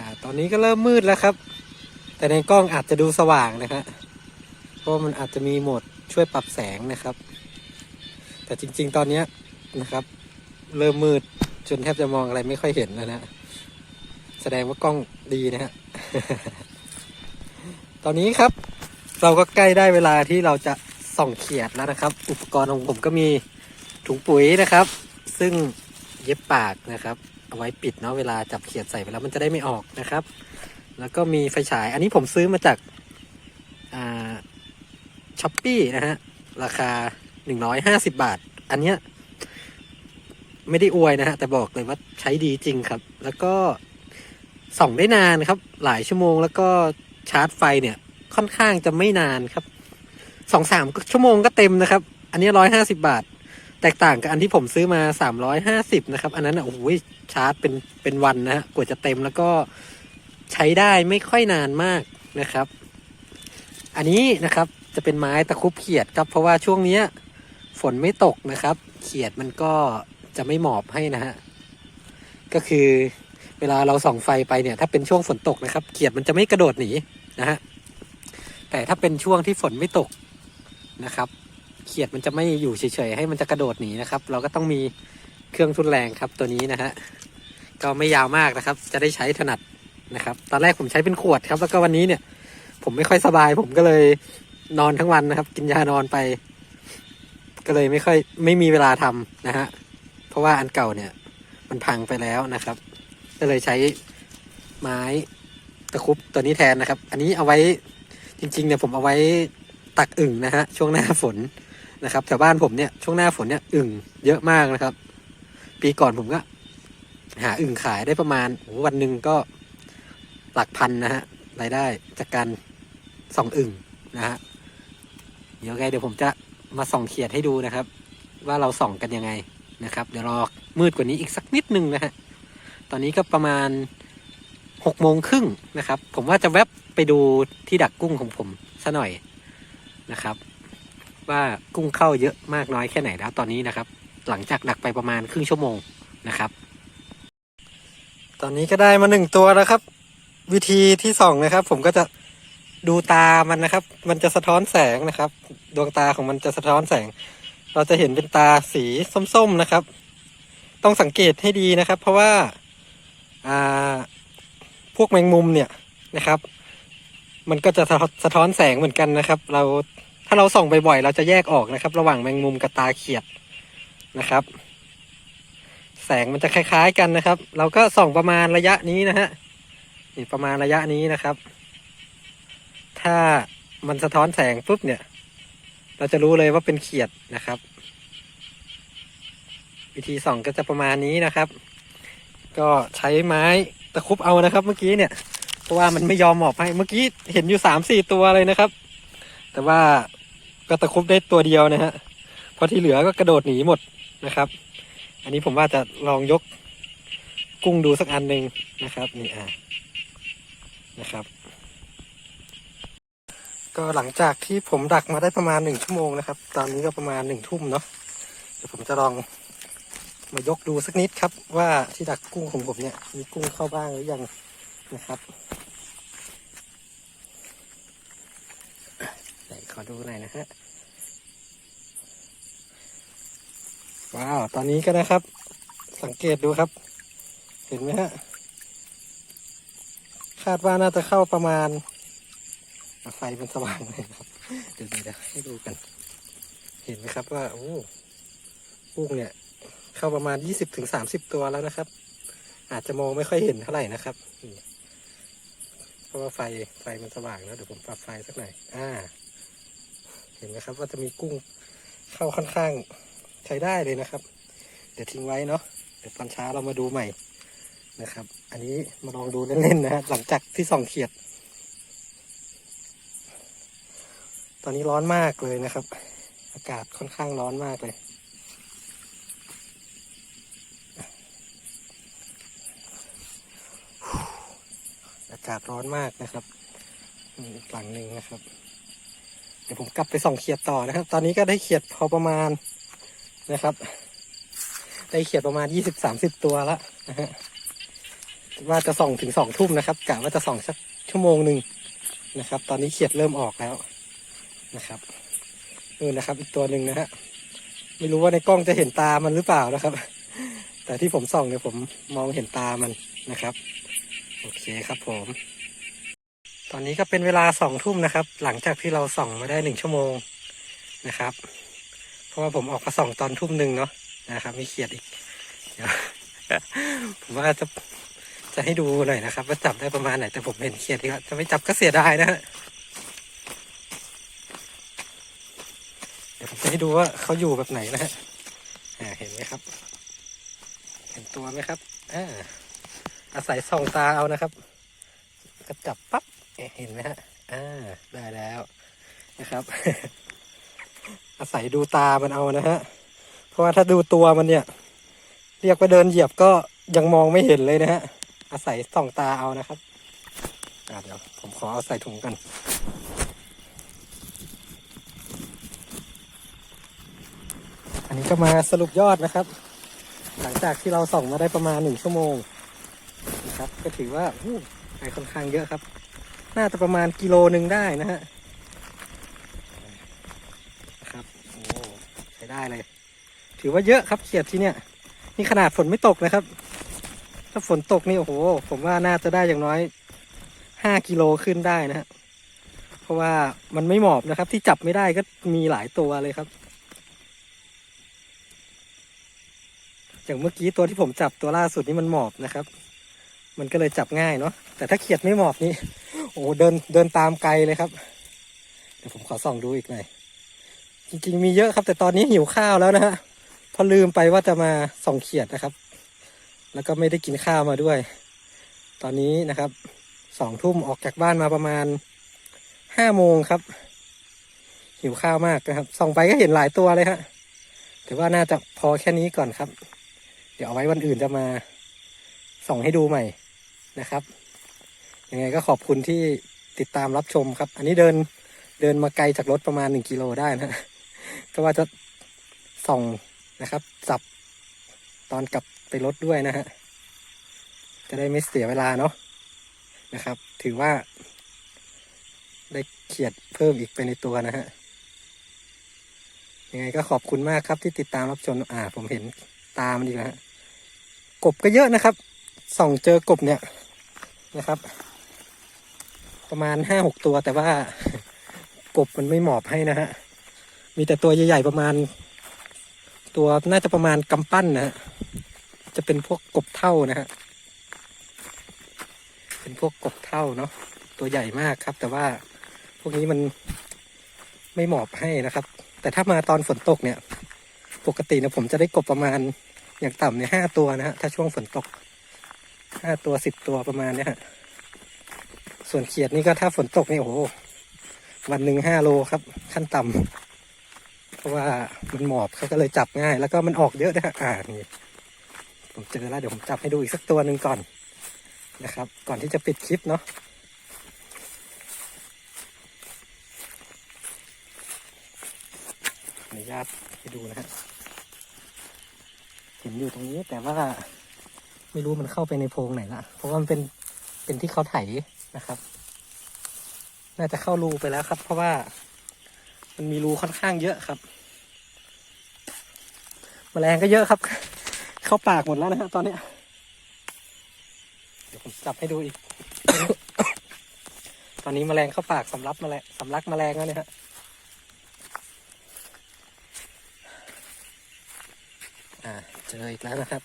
อ่า ตอนนี้ก็เริ่มมืดแล้วครับ แต่ในกล้องอาจจะดูสว่างนะฮะเพราะมันอาจจะมีโหมดช่วยปรับแสงนะครับ แต่จริง ๆ ตอนนี้นะครับ เริ่มมืดจนแทบจะมองอะไรไม่ค่อยเห็นแล้วนะแสดงว่ากล้องดีนะฮะ ตอนนี้ครับ เราก็ใกล้ได้เวลาที่เราจะส่องเขียดแล้วนะครับ อุปกรณ์ของผมก็มีถุงปุ๋ยนะครับ ซึ่งเย็บปากนะครับ เอาไว้ปิดเนาะเวลาจับเขียดใส่ไปแล้วมันจะได้ไม่ออกนะครับ แล้วก็มีไฟฉาย อันนี้ผมซื้อมาจากช้อปปี้นะฮะ ราคาหนึ่งร้อยห้าสิบาท อันเนี้ยไม่ได้อวยนะฮะ แต่บอกเลยว่าใช้ดีจริงครับ แล้วก็ส่องได้นานครับ หลายชั่วโมงแล้วก็ชาร์จไฟเนี่ยค่อนข้างจะไม่นานครับสองสามชั่วโมงก็เต็มนะครับ อันนี้ร้อยห้าสิบาท แตกต่างกับอันที่ผมซื้อมาสามร้อยห้าสิบนะครับ อันนั้นอะโอ้โหชาร์จเป็นเป็นวันนะฮะกว่าจะเต็มแล้วก็ใช้ได้ไม่ค่อยนานมากนะครับ อันนี้นะครับจะเป็นไม้ตะคุบเขียดครับ เพราะว่าช่วงเนี้ยฝนไม่ตกนะครับ เขียดมันก็จะไม่หมอบให้นะฮะก็คือเวลาเราส่องไฟไปเนี่ย ถ้าเป็นช่วงฝนตกนะครับ เขียดมันจะไม่กระโดดหนีนะฮะแต่ถ้าเป็นช่วงที่ฝนไม่ตกนะครับ เขียดมันจะไม่อยู่เฉยๆให้มันจะกระโดดหนีนะครับ เราก็ต้องมีเครื่องทุนแรงครับตัวนี้นะฮะก็ไม่ยาวมากนะครับ จะได้ใช้ถนัดนะครับ ตอนแรกผมใช้เป็นขวดครับ แล้วก็วันนี้เนี่ย ผมไม่ค่อยสบาย ผมก็เลยนอนทั้งวันนะครับ กินยานอนไป ก็เลยไม่ค่อยไม่มีเวลาทำนะฮะเพราะว่าอันเก่าเนี่ย มันพังไปแล้วนะครับ ก็เลยใช้ไม้ตะครุบตัวนี้แทนนะครับ อันนี้เอาไว้จริงๆเนี่ยผมเอาไว้ตักอึ่งนะฮะช่วงหน้าฝน นะครับแถวบ้านผมเนี่ยช่วงหน้าฝนเนี่ยอึ่งเยอะมากนะครับ ปีก่อนผมก็ หาอึ่งขายได้ประมาณวันหนึ่งก็หลักพันนะฮะรายได้จากการส่องอึ่งนะฮะเดี๋ยวไงเดี๋ยวผมจะมาส่องเขียดให้ดูนะครับ ว่าเราส่องกันยังไงนะครับ เดี๋ยวรอมืดกว่านี้อีกสักนิดนึงนะฮะตอนนี้ก็ประมาณหกโมงครึ่งนะครับ ผมว่าจะแวบไปดูที่ดักกุ้งของผมซะหน่อยนะครับ ว่ากุ้งเข้าเยอะมากน้อยแค่ไหนแล้วตอนนี้นะครับ หลังจากดักไปประมาณครึ่งชั่วโมงนะครับ ตอนนี้ก็ได้มาหนึ่งตัวแล้วครับ วิธีที่สองนะครับ ผมก็จะดูตามันนะครับ มันจะสะท้อนแสงนะครับ ดวงตาของมันจะสะท้อนแสง เราจะเห็นเป็นตาสีส้มๆนะครับ ต้องสังเกตให้ดีนะครับ เพราะว่าอ่าพวกแมงมุมเนี่ยนะครับ มันก็จะสะท้อนแสงเหมือนกันนะครับ เรา ถ้าเราส่องบ่อยๆเราจะแยกออกนะครับ ระหว่างแมงมุมกับตาเขียดนะครับ แสงมันจะคล้าย ๆกันนะครับ เราก็ส่องประมาณระยะนี้นะฮะนี่ประมาณระยะนี้นะครับ ถ้ามันสะท้อนแสงปุ๊บเนี่ย เราจะรู้เลยว่าเป็นเขียดนะครับ วิธีส่องก็จะประมาณนี้นะครับ ก็ใช้ไม้ตะคุบเอานะครับ เมื่อกี้เนี่ยเพราะว่ามันไม่ยอมหมอบให้เมื่อกี้เห็นอยู่สามสี่ตัวเลยนะครับ แต่ว่า ก็ตะคุบได้ตัวเดียวนะฮะเพราะที่เหลือก็กระโดดหนีหมดนะครับ อันนี้ผมว่าจะลองยกกุ้งดูสักอันหนึ่งนะครับ นี่อะนะครับ ก็หลังจากที่ผมดักมาได้ประมาณหนึ่งชั่วโมงนะครับ ตอนนี้ก็ประมาณหนึ่งทุ่มเนาะเดี๋ยวผมจะลองมายกดูสักนิดครับ ว่าที่ดักกุ้งของผมเนี่ยมีกุ้งเข้าบ้างหรือยังนะครับไหนข อดูหน่อยนะฮะ ว้าว ตอนนี้ก็นะครับ สังเกตดูครับ เห็นไหมฮะ คาดว่าน่าจะเข้าประมาณ ไฟมันสว่างเลยครับ เดี๋ยวเดี๋ยวให้ดูกัน เห็นไหมครับว่า โอ้กุ้งเนี่ย เข้าประมาณยี่สิบถึงสามสิบตัวแล้วนะครับ อาจจะมองไม่ค่อยเห็นเท่าไหร่นะครับเพราะว่าไฟไฟมันสว่างแล้วเดี๋ยวผมปรับไฟสักหน่อย อ่า เห็นไหมครับว่าจะมีกุ้งเข้าค่อนข้างใช้ได้เลยนะครับ เดี๋ยวทิ้งไว้เนาะเดี๋ยวตอนเช้าเรามาดูใหม่นะครับ อันนี้มาลองดูเล่นๆนะฮะหลังจากที่ส่องเขียด ตอนนี้ร้อนมากเลยนะครับ อากาศค่อนข้างร้อนมากเลยอากาศร้อนมากนะครับอีกหลังหนึ่งนะครับ ดี๋ยวผมกลับไปส่องเขียดต่อนะครับ ตอนนี้ก็ได้เขียดพอประมาณนะครับ ได้เขียดประมาณยี่สิบสามสิบตัวแล้วนะฮะว่าจะส่องถึงสองทุ่มนะครับกะว่าจะส่องสักชั่วโมงหนึ่งนะครับ ตอนนี้เขียดเริ่มออกแล้วนะครับนู่นนะครับ อีกตัวหนึ่งนะฮะไม่รู้ว่าในกล้องจะเห็นตามันหรือเปล่านะครับ แต่ที่ผมส่องเนี่ยผมมองเห็นตามันนะครับ โอเคครับผม ตอนนี้ก็เป็นเวลาสองทุ่มนะครับ หลังจากที่เราส่องมาได้หนึ่งชั่วโมงนะครับ เพราะว่าผมออกมาส่องตอนทุ่มหนึ่งเนาะนะครับมีเขียดอีกผมว่าจะจะให้ดูหน่อยนะครับ ว่าจับได้ประมาณไหนแต่ผมเห็นเขียดที่ว่าจะไม่จับก็เสียดายนะฮะเดี๋ยวผมจะให้ดูว่าเขาอยู่แบบไหนนะฮะเห็นไหมครับ เห็นตัวไหมครับอ่าอาศัยส่องตาเอานะครับ ก็จับปั๊บ เห็นไหมฮะอ่าได้แล้วนะครับ อาศัยดูตามันเอานะฮะ เพราะว่าถ้าดูตัวมันเนี่ย เรียกว่าเดินเหยียบก็ยังมองไม่เห็นเลยนะฮะ อาศัยส่องตาเอานะครับอ่าเดี๋ยวผมขอเอาใส่ถุงกันอันนี้ก็มาสรุปยอดนะครับ หลังจากที่เราส่องมาได้ประมาณหนึ่งชั่วโมงนะครับ ก็ถือว่าอู้ไปค่อนข้างเยอะครับ น่าจะประมาณกิโลหนึ่งได้นะฮะนะครับโอ้ใช้ได้เลย ถือว่าเยอะครับเขียดที่เนี่ย นี่ขนาดฝนไม่ตกนะครับ ถ้าฝนตกนี่โอ้โห ผมว่าน่าจะได้อย่างน้อยห้ากิโลขึ้นได้นะฮะเพราะว่ามันไม่หมอบนะครับ ที่จับไม่ได้ก็มีหลายตัวเลยครับอย่างเมื่อกี้ตัวที่ผมจับตัวล่าสุดนี่มันหมอบนะครับ มันก็เลยจับง่ายเนาะแต่ถ้าเขียดไม่หมอบนี่ โอ้เดินเดินตามไกลเลยครับ เดี๋ยวผมขอส่องดูอีกหน่อย จริงๆมีเยอะครับ แต่ตอนนี้หิวข้าวแล้วนะฮะพอลืมไปว่าจะมาส่องเขียดนะครับ แล้วก็ไม่ได้กินข้าวมาด้วย ตอนนี้นะครับสองทุ่มออกจากบ้านมาประมาณห้าโมงครับ หิวข้าวมากนะครับ ส่องไปก็เห็นหลายตัวเลยฮะแต่ว่าน่าจะพอแค่นี้ก่อนครับ เดี๋ยวเอาไว้วันอื่นจะมาส่องให้ดูใหม่นะครับ ยังไงก็ขอบคุณที่ติดตามรับชมครับ อันนี้เดินเดินมาไกลจากรถประมาณหนึ่งกิโลได้นะ ก็ว่าจะส่องนะครับจับตอนกลับไปรถด้วยนะฮะ จะได้ไม่เสียเวลาเนาะนะครับ ถือว่า ได้เขียดเพิ่มอีกไปในตัวนะฮะ ยังไงก็ขอบคุณมากครับที่ติดตามรับชม อ่า ผมเห็นตามดีกแล้วฮะ กบก็เยอะนะครับ ส่องเจอกบเนี่ยนะครับ ประมาณห้าหกตัวแต่ว่ากบมันไม่หมอบให้นะฮะ มีแต่ตัวใหญ่ๆประมาณ ตัวน่าจะประมาณกำปั้นนะฮะ จะเป็นพวกกบเท่านะฮะ เป็นพวกกบเท่าเนาะ ตัวใหญ่มากครับ แต่ว่าพวกนี้มันไม่เหมาะให้นะครับ แต่ถ้ามาตอนฝนตกเนี่ย ปกติเนี่ยผมจะได้กบประมาณอย่างต่ำเนี่ยห้าตัวนะฮะ ถ้าช่วงฝนตกห้าตัวสิบตัวประมาณเนี้ยฮะ ส่วนเขียดนี่ก็ถ้าฝนตกนี่โอ้โหวันหนึ่งห้าโลครับ ขั้นต่ำเพราะว่ามันหมอบเขาก็เลยจับง่าย แล้วก็มันออกเยอะนะอ่านี่ผมเจอแล้วเดี๋ยวผมจับให้ดูอีกสักตัวหนึ่งก่อนนะครับ ก่อนที่จะปิดคลิปเนาะอนุญาตให้ดูนะฮะเห็นอยู่ตรงนี้แต่ว่าไม่รู้มันเข้าไปในโพรงไหนละเพราะว่ามันเป็นเป็นที่เขาไถนะครับ น่าจะเข้ารูไปแล้วครับ เพราะว่ามันมีรูค่อนข้างเยอะครับแมลงก็เยอะครับ เข้าปากหมดแล้วนะฮะตอนเนี้ยเดี๋ยวผมจับให้ดูอีก ตอนนี้แมลงเข้าปากสำลักแมลงสำลักแมลงแล้วเนี่ยฮะเจออีกแล้วนะครับ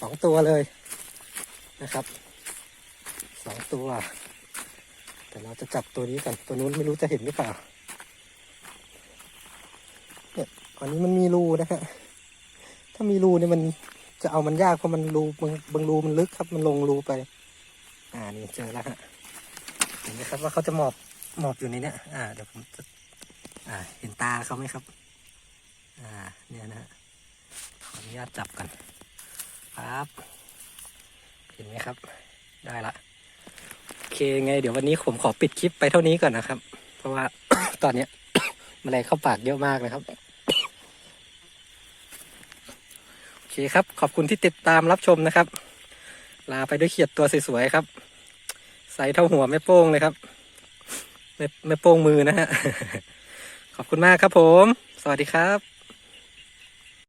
สองตัวเลยนะครับสองตัว แต่เราจะจับตัวนี้ก่อนตัวนู้นไม่รู้จะเห็นหรือเปล่าเนี่ยอันนี้มันมีรูนะฮะถ้ามีรูเนี่ยมันจะเอามันยากเพราะมันรูบางบางรูมันลึกครับมันลงรูไป อ่านี่เจอแล้วฮะเห็นไหมครับว่าเขาจะหมอบหมอบอยู่ในเนี้ยอ่าเดี๋ยวผมจะอ่า เห็นตาเขาไหมครับ อ่า เนี่ยนะฮะขออนุญาตจับกันครับเห็นไหมครับ ได้ละ เคไง เดี๋ยววันนี้ผมขอปิดคลิปไปเท่านี้ก่อนนะครับ เพราะว่า ตอนเนี้ยแมลงเข้าปากเยอะมากนะครับ โอเคครับ ขอบคุณที่ติดตามรับชมนะครับ ลาไปด้วยเขียดตัวสวยๆครับ ใส่เท่าหัวแม่โป้งเลยครับแม่แม่โป้งมือนะฮะ ขอบคุณมากครับผม สวัสดีครับ